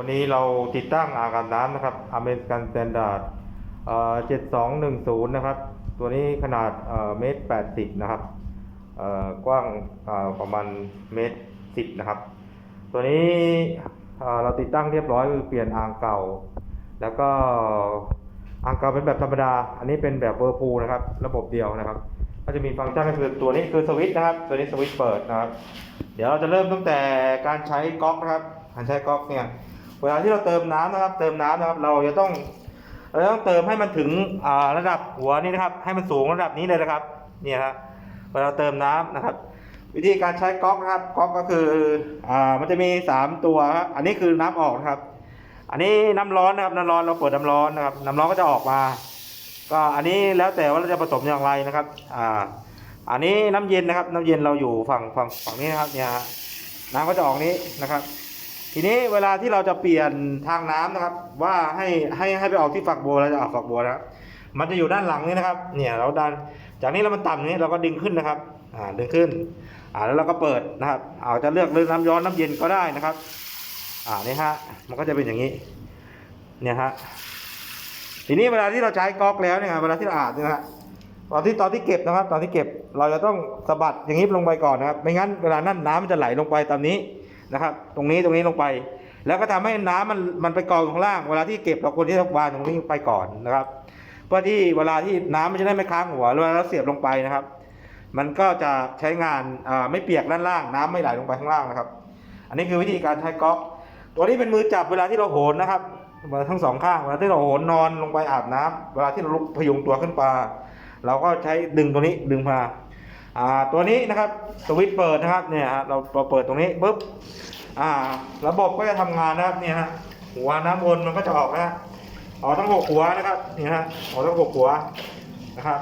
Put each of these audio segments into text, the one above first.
วันนี้เราติดตั้งอ่างอาบน้ำนะครับอเมริกันสแตนดาร์ดเจ็ดสองหนึ่งศูนย์นะครับ ตัวนี้ขนาดเมตรแปดสิบนะครับกว้างประมาณเมตรสิบนะครับ ตัวนี้เอ่อเราติดตั้งเรียบร้อยคือเปลี่ยนอ่างเก่า แล้วก็อ่างเก่าเป็นแบบธรรมดา อันนี้เป็นแบบเวอร์พูลนะครับ ระบบเดียวนะครับ ก็จะมีฟังก์ชันก็คือตัวนี้คือสวิตช์นะครับ ตัวนี้สวิตช์เปิดนะครับ เดี๋ยวเราจะเริ่มตั้งแต่การใช้ก๊อกนะครับ การใช้ก๊อกเนี่ย เวลาที่เราเติมน้ำนะครับ เติมน้ำนะครับ เราจะต้องเราต้องเติมให้มันถึงระดับหัวนี้นะครับ ให้มันสูงระดับนี้เลยนะครับ เนี่ยครับเวลาเติมน้ำนะครับ วิธีการใช้ก๊อกนะครับก๊อกก็คืออ่ามันจะมีสามตัวครับอันนี้คือน้ำออกนะครับ อันนี้น้ำร้อนนะครับน้ำร้อนเราเปิดน้ำร้อนนะครับ น้ำร้อนก็จะออกมา ก็อันนี้แล้วแต่ว่าเราจะผสมอย่างไรนะครับอ่าอันนี้น้ำเย็นนะครับ น้ำเย็นเราอยู่ฝั่งฝั่งฝั่งนี้นะครับเนี่ยน้ำก็จะออกนี้นะครับ ทีนี้เวลาที่เราจะเปลี่ยนทางน้ำนะครับ ว่าให้ให้ให้ไปออกที่ฝักบัวเราจะออกฝักบัวนะครับมันจะอยู่ด้านหลังนี้นะครับ เนี่ยเราดัน จากนี้เรามันต่ำนี้เราก็ดึงขึ้นนะครับ อ่าดึงขึ้น อ่าแล้วเราก็เปิดนะครับ เอาจะเลือกเรื่องน้ำร้อนน้ำเย็นก็ได้นะครับ อ่านี่ฮะมันก็จะเป็นอย่างนี้ เนี่ยฮะทีนี้เวลาที่เราใช้ก๊อกแล้วเนี่ยเวลาที่เราอาบเนี่ยนะฮะตอนที่ตอนที่เก็บนะครับ ตอนที่เก็บเราจะต้องสะบัดอย่างนี้ลงไปก่อนนะครับ ไม่งั้นเวลานั้นน้ำมันจะไหลลงไปตามนี้ นะครับ ตรงนี้ตรงนี้ลงไป แล้วก็ทำให้น้ำมันมันไปกองข้างล่าง เวลาที่เก็บเราควรที่จะวางตรงนี้ไปก่อนนะครับ เพื่อที่เวลาที่น้ำมันจะได้ไม่ค้างหัวเวลาเราเสียบลงไปนะครับ มันก็จะใช้งานไม่เปียกด้านล่าง น้ำไม่ไหลลงไปข้างล่างนะครับ อันนี้คือวิธีการใช้ก๊อกตัวนี้เป็นมือจับเวลาที่เราโหนนะครับเวลาทั้งสองข้างเวลาที่เราโหนนอนลงไปอาบน้ำเวลาที่เราลุกพยุงตัวขึ้นมาเราก็ใช้ดึงตัวนี้ดึงมา อ่าตัวนี้นะครับสวิตช์เปิดนะครับเนี่ยฮะเราเราเปิดตรงนี้ปุ๊บอ่า ระบบก็จะทำงานนะครับเนี่ยฮะหัวน้ำวนมันก็จะออกนะฮะออกทั้งหกหัวนะครับเนี่ยฮะออกทั้งหกหัวนะครับ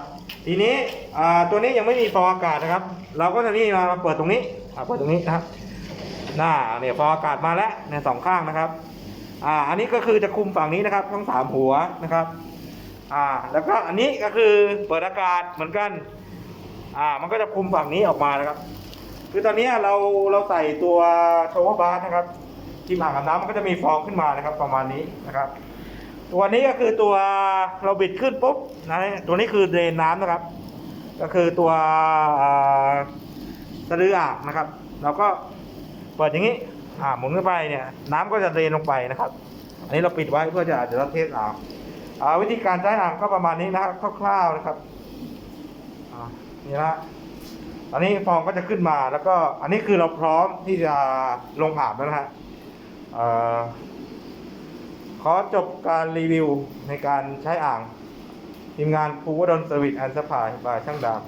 ทีนี้อ่าตัวนี้ยังไม่มีฟองอากาศนะครับ เราก็จะนี่มาเปิดตรงนี้อ่าเปิดตรงนี้นะครับหน้าเนี่ยฟองอากาศมาแล้วในสองข้างนะครับอ่าอันนี้ก็คือจะคุมฝั่งนี้นะครับทั้งสามหัวนะครับอ่าแล้วก็อันนี้ก็คือเปิดอากาศเหมือนกัน อ่า มันก็จะคุมฝั่งนี้ออกมานะครับ คือตอนนี้เราเราใส่ตัวโชว์บาร์นะครับที่อ่างอาบน้ำมันก็จะมีฟองขึ้นมานะครับ ประมาณนี้นะครับ ตัวนี้ก็คือตัวเราบิดขึ้นปุ๊บนะตัวนี้คือเดรนน้ำนะครับ ก็คือตัวอ่าสะดืออ่างนะครับ เราก็เปิดอย่างนี้อ่าหมุนเข้าไปเนี่ยน้ำก็จะเดนลงไปนะครับ อันนี้เราปิดไว้เพื่อจะอาจจะรับเทสอ่างอ่าวิธีการใช้อ่างก็ประมาณนี้นะครับคร่าวๆนะครับอ่า นี่นะอันนี้ฟองก็จะขึ้นมาแล้วก็อันนี้คือเราพร้อมที่จะลงอาบแล้วนะฮะออขอจบการรีวิวในการใช้อ่าง ทีมงานภูวดลสวิตแอนด์สปายบายช่างดาบ